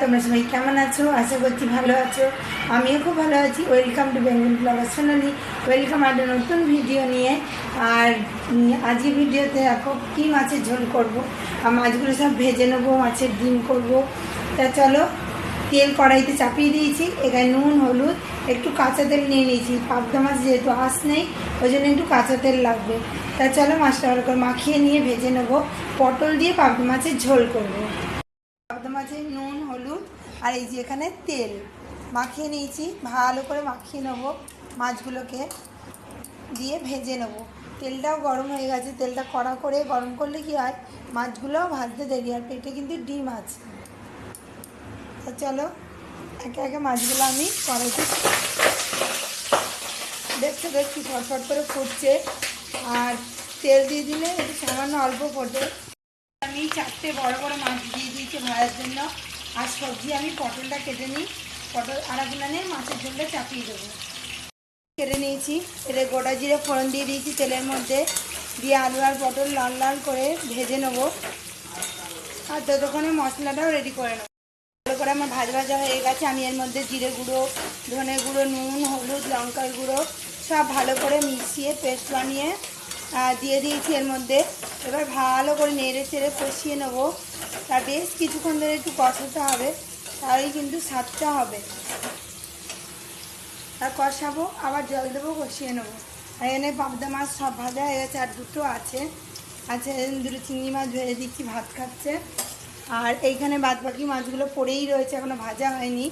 তোমরা সবাই কেমন আছো? আশা করছি ভালো আছো। আমিও খুব ভালো আছি। Welcome to Bengal blogger Sonali welcome একটা নতুন ভিডিও নিয়ে। আর আজকে ভিডিওতে দেখো কী মাছের ঝোল করব। আর মাছগুলো সব ভেজে নেব, মাছের ডিম করব। তা চলো, তেল কড়াইতে চাপিয়ে দিয়েছি। এখানে নুন, হলুদ, একটু কাঁচা তেল নিয়ে নিয়েছি। পাবদা মাছ যেহেতু আঁশ নেই ওই জন্য একটু কাঁচা তেল লাগবে। তা চলো মাছটা ভালো করে মাখিয়ে নিয়ে ভেজে নেব। পটল দিয়ে পাবদা মাছের ঝোল করব। পাবদা মাছের নুন, হলুদ আর এই যে এখানে তেল। মাখিয়ে নিয়েছি, ভালো করে মাখিয়ে নেব মাছগুলোকে, দিয়ে ভেজে নেব। তেলটাও গরম হয়ে গেছে, তেলটা কড়া করে গরম করলে কি হয়, মাছগুলোও ভাজতে দেরি আর পেটে কিন্তু ডিম আছে। তা চলো, একে একে মাছগুলো আমি কড়াইতে দেখছ দেখছি ফটফট করে ফুটছে। আর তেল দিয়ে দিলে একটু সামান্য অল্প ফোটে। আমি চারটে বড় বড় মাছ দিয়ে দিয়েছি ভাজার জন্য। আর সবজি আমি পটলটা কেটে নিই। পটল আড়াগুলো নিয়ে মাছের ঝোলটা চাপিয়ে দেবো। কেটে নিয়েছি। এটা গোটা জিরে ফোড়ন দিয়ে দিয়েছি তেলের মধ্যে। দিয়ে আলু আর পটল লাল লাল করে ভেজে নেব। আর ততক্ষণে মশলাটাও রেডি করে নেব। ভালো করে আমার ভাজা ভাজা হয়ে গেছে। আমি এর মধ্যে জিরে গুঁড়ো, ধনে গুঁড়ো, নুন, হলুদ, লঙ্কার গুঁড়ো সব ভালো করে মিশিয়ে পেস্ট বানিয়ে দিয়ে দিয়েছি এর মধ্যে। এবার ভালো করে নেড়ে চেড়ে কষিয়ে নেব। তার বেশ কিছুক্ষণ ধরে একটু কষাতে হবে, তাহলেই কিন্তু স্বাদটা হবে। আর কষাবো, আবার জল দেবো, কষিয়ে নেব। আর এখানে পাবদা মাছ সব ভাজা হয়ে গেছে, আর দুটো আছে। আছে দুটো চিংড়ি মাছ ভেজে দিচ্ছি ভাত খাচ্ছে। আর এইখানে বাদ বাকি মাছগুলো পড়েই রয়েছে এখনও ভাজা হয়নি।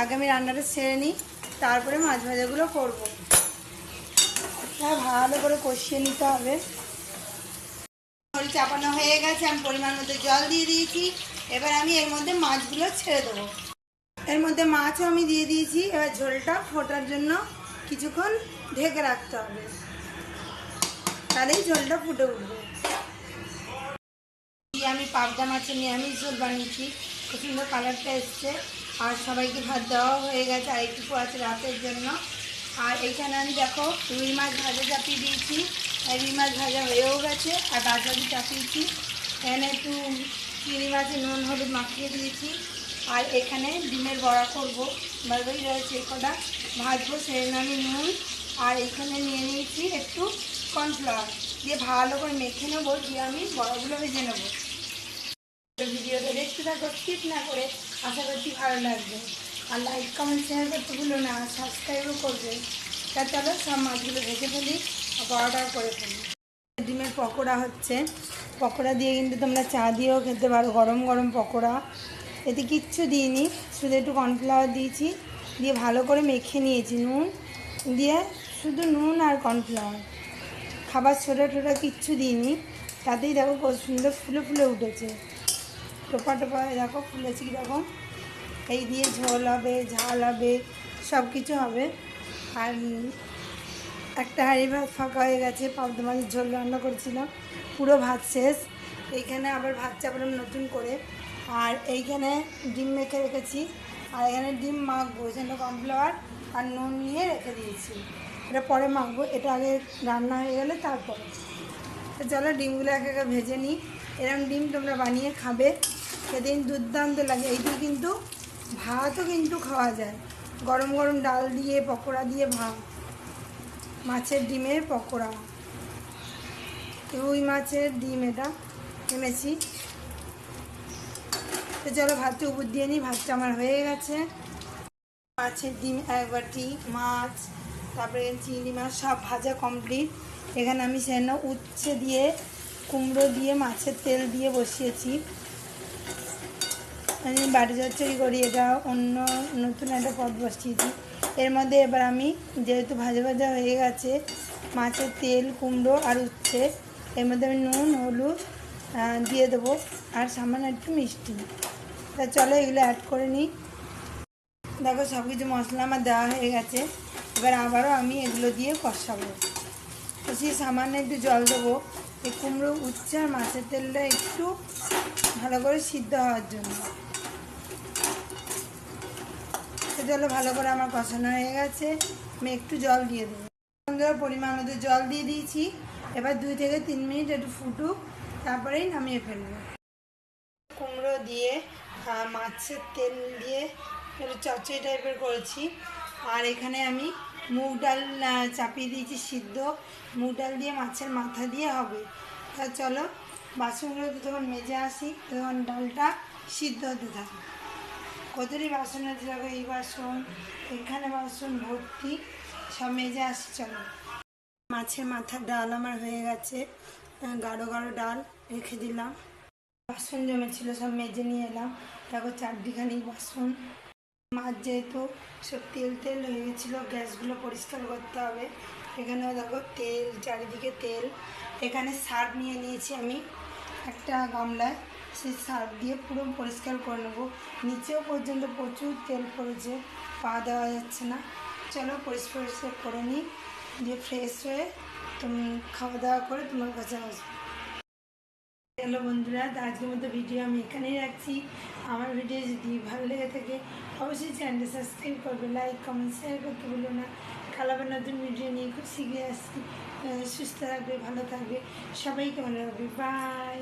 আগে আমি রান্নাটা সেরে নিই, তারপরে মাছ ভাজাগুলো করব। হ্যাঁ ভালো করে কষিয়ে নিতে হবে। ঝোল চাপানো হয়ে গেছে, আমি পরিমাণ মতো জল দিয়ে দিয়েছি। এবার আমি এর মধ্যে মাছগুলো ছেড়ে দেবো। এর মধ্যে মাছও আমি দিয়ে দিয়েছি। এবার ঝোলটা ফোটার জন্য কিছুক্ষণ ঢেকে রাখতে হবে। তাহলেই ঝোলটা ফুটে উঠবে। আমি পাবদা মাছের নিরামিষ ঝোল বানিয়েছি। খুব সুন্দর কালারটা এসছে। আর সবাইকে ভাত দেওয়া হয়ে গেছে। আর একটু আছে রাতের জন্য। আর এইখানে আমি দেখো রুই মাছ ভাজা চাপিয়ে দিয়েছি। আর রুই মাছ ভাজা হয়েও গেছে। আর বাদবাকি চাপিয়েছি। এখানে একটু চিনি মাছে নুন হলুদ মাখিয়ে দিয়েছি। আর এখানে ডিমের বড়া করব। বারবারই রয়েছে কটা। ভাজবো সেখানে আমি নুন। আর এখানে নিয়ে নিয়েছি একটু কর্নফ্লাওয়ার। দিয়ে ভালো করে মেখে নেব। দিয়ে আমি বড়াগুলো ভেজে নেব। ভিডিওটা দেখতে থাকো স্কিপ না করে। আশা করছি ভালো লাগবে। আর লাইক কমেন্ট শেয়ার করতে ভুলো না। সাবস্ক্রাইবও করবে। তা চলো সব মাছগুলো ভেজে ফেলি। আর বড়াটাও করে ফেলি। ডিমের পকোড়া হচ্ছে। পকোড়া দিয়ে কিন্তু তোমরা চা দিয়েও খেতে পারো, গরম গরম পকোড়া। এতে কিচ্ছু দিইনি, শুধু একটু কর্নফ্লাওয়ার দিয়েছি, দিয়ে ভালো করে মেখে নিয়েছি নুন, দিয়ে শুধু নুন আর কর্নফ্লাওয়ার। খাবার ছোটো টোটা কিচ্ছু দিইনি, তাতেই দেখো কত সুন্দর ফুলে ফুলে উঠেছে। টোপা টোপা দেখো ফুলেছে কীরকম। এই দিয়ে ঝোল হবে, ঝাল হবে সব কিছু হবে। আর একটা হাঁড়ি ভাত ফাঁকা হয়ে গেছে, পাবদা মাছের ঝোল রান্না করেছিলাম, পুরো ভাত শেষ। এইখানে আবার ভাত চাপালাম নতুন করে। আর এইখানে ডিম মেখে রেখেছি, আর এখানে ডিম মাখবো এখানে কর্নফ্লাওয়ার আর নুন নিয়ে রেখে দিয়েছি। এটা পরে মাখবো, এটা আগে রান্না হয়ে গেলে তারপরে। চলো ডিমগুলো এক একে ভেজে নিই। এরকম ডিম তোমরা বানিয়ে খাবে। সেদিন দুর্দান্ত লাগে। এইটি কিন্তু ভাতও কিন্তু খাওয়া যায়। গরম গরম ডাল দিয়ে, পকোড়া দিয়ে ভাত। মাছের ডিমের পকোড়া। রুই মাছের ডিম এটা, এনেছি। তো চলো ভাতটা উপর দিয়ে নিই, ভাতটা আমার হয়ে গেছে। মাছের ডিম, এক বাটি মাছ, তারপরে চিংড়ি মাছ, সব ভাজা কমপ্লিট এখানে আমি সেন উচ্ছে দিয়ে, কুমড়ো দিয়ে, মাছের তেল দিয়ে বসিয়েছি। আমি বাড়ি চচ্চড়ি করি এটা অন্য নতুন একটা পদ বসিয়েছি এর মধ্যে এবার আমি যেহেতু ভাজা ভাজা হয়ে গেছে, মাছের তেল, কুমড়ো আর উচ্ছে, এর মধ্যে আমি নুন, হলুদ দিয়ে দেবো আর সামান্য একটু মিষ্টি। তা চলো এগুলো অ্যাড করে নিই। দেখো সব কিছু মশলা আমার দেওয়া হয়ে গেছে। এবার আবারও আমি এগুলো দিয়ে কষাবো। কষিয়ে সামান্য একটু জল দেবো। এই কুমড়ো, উচ্ছে আর মাছের তেলটা একটু ভালো করে সিদ্ধ হওয়ার জন্য। চলো ভালো করে আমার কষানো হয়ে গেছে। আমি একটু জল দিয়ে দেবো। বন্ধুরা পরিমাণ মতো জল দিয়ে দিয়েছি। এবার দুই থেকে তিন মিনিট একটু ফুটুক, তারপরেই নামিয়ে ফেলব। কুমড়ো দিয়ে মাছের তেল দিয়ে একটু চচ্চড়ি টাইপের করেছি। আর এখানে আমি মুগ ডাল চাপিয়ে দিয়েছি সিদ্ধ। মুগ ডাল দিয়ে মাছের মাথা দিয়ে হবে। তা চলো বাসনগুলো তখন মেজে আসি, তখন ডালটা সিদ্ধ হতে থাকে কতটি বাসন আছে, দেখো এই বাসন, এখানে বাসন ভর্তি, সব মেজে আসি, চলো। মাছের মাথার ডাল আমার হয়ে গেছে, গাঢ় গাঢ় ডাল রেখে দিলাম। বাসন জমেছিল, সব মেজে নিয়ে এলাম। দেখো চারদিখানি বাসন। মাছ যেহেতু সব তেল তেল হয়ে গেছিল, গ্যাসগুলো পরিষ্কার করতে হবে। এখানেও দেখো তেল, চারিদিকে তেল। এখানে সার নিয়ে নিয়েছি আমি একটা গামলায়। সেই সার্ফ দিয়ে পুরো পরিষ্কার করে নেব। নিচেও পর্যন্ত প্রচুর তেল পড়েছে, পা দেওয়া যাচ্ছে না। চলো পরিষ্কার করে নিই, দিয়ে ফ্রেশ হয়ে তুমি খাওয়া দাওয়া করে তোমার কাছে আসব। হ্যালো বন্ধুরা আজকের মতো ভিডিও আমি এখানেই রাখছি। আমার ভিডিও যদি ভালো লেগে থাকে, অবশ্যই চ্যানেলটা সাবস্ক্রাইব করবে লাইক কমেন্ট শেয়ার করতে ভুলো না। কালাবার নতুন ভিডিও নিয়ে খুব শিখে আসছি। সুস্থ থাকবে, ভালো থাকবে। সবাইকে মনে রাখবে বাই